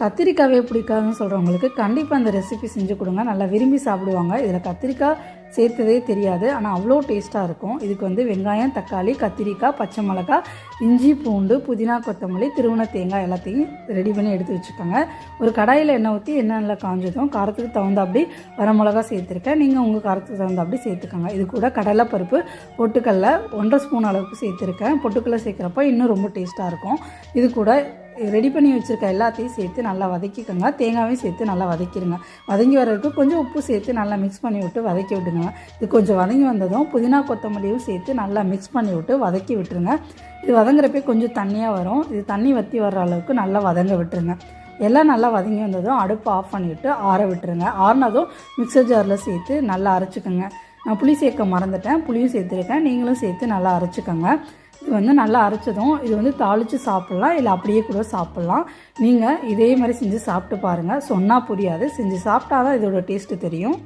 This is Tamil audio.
கத்திரிக்காவே பிடிக்காதுன்னு சொல்கிறவங்களுக்கு கண்டிப்பாக அந்த ரெசிபி செஞ்சு கொடுங்க. நல்லா விரும்பி சாப்பிடுவாங்க. இதில் கத்திரிக்காய் சேர்த்ததே தெரியாது. ஆனால் அவ்வளோ டேஸ்ட்டாக இருக்கும். இதுக்கு வந்து வெங்காயம் தக்காளி கத்திரிக்காய் பச்சை மிளகாய் இஞ்சி பூண்டு புதினா கொத்தமல்லி திருவண்ண தேங்காய் எல்லாத்தையும் ரெடி பண்ணி எடுத்து வச்சுக்கோங்க. ஒரு கடாயில் எண்ணெய் ஊற்றி எண்ணெய் நல்லா காஞ்சதும் காரத்துக்கு தகுந்தாப்படி வரமிளகா சேர்த்துருக்கேன். நீங்கள் உங்கள் காரத்துக்கு தகுந்தாப்படி சேர்த்துக்கோங்க. இது கூட கடலைப்பருப்பு பொட்டுக்கல்ல ஒன்றரை ஸ்பூன் அளவுக்கு சேர்த்துருக்கேன். பொட்டுக்கல்ல சேர்க்குறப்ப இன்னும் ரொம்ப டேஸ்ட்டாக இருக்கும். இது கூட ரெடி பண்ணி வச்சுருக்க எல்லாத்தையும் சேர்த்து நல்லா வதக்கிக்கோங்க. தேங்காயும் சேர்த்து நல்லா வதக்கிடுங்க வதங்கி வர்றதுக்கு கொஞ்சம் உப்பு சேர்த்து நல்லா மிக்ஸ் பண்ணி விட்டு வதக்கி விட்டுங்க இது கொஞ்சம் வதங்கி வந்ததும் புதினா கொத்தமல்லியும் சேர்த்து நல்லா மிக்ஸ் பண்ணி விட்டு வதக்கி விட்டுருங்க. இது வதங்குறப்பே கொஞ்சம் தண்ணியாக வரும். இது தண்ணி வற்றி வர்ற அளவுக்கு நல்லா வதங்க விட்டுருங்க. எல்லாம் நல்லா வதங்கி வந்ததும் அடுப்பு ஆஃப் பண்ணிவிட்டு ஆற விட்டுருங்க. ஆறினதும் மிக்சர் ஜாரில் சேர்த்து நல்லா அரைச்சிக்கோங்க. நான் புளி சேர்க்க மறந்துட்டேன். புளியும் சேர்த்துருக்கேன். நீங்களும் சேர்த்து நல்லா அரைச்சிக்கோங்க. இது வந்து நல்லா அரைச்சதும் இது வந்து தாளித்து சாப்பிட்லாம் இல்லை அப்படியே கூட சாப்பிட்லாம். நீங்கள் இதே மாதிரி செஞ்சு சாப்பிட்டு பாருங்கள் சொன்னால் புரியாது. செஞ்சு சாப்பிட்டா தான் இதோட டேஸ்ட்டு தெரியும்.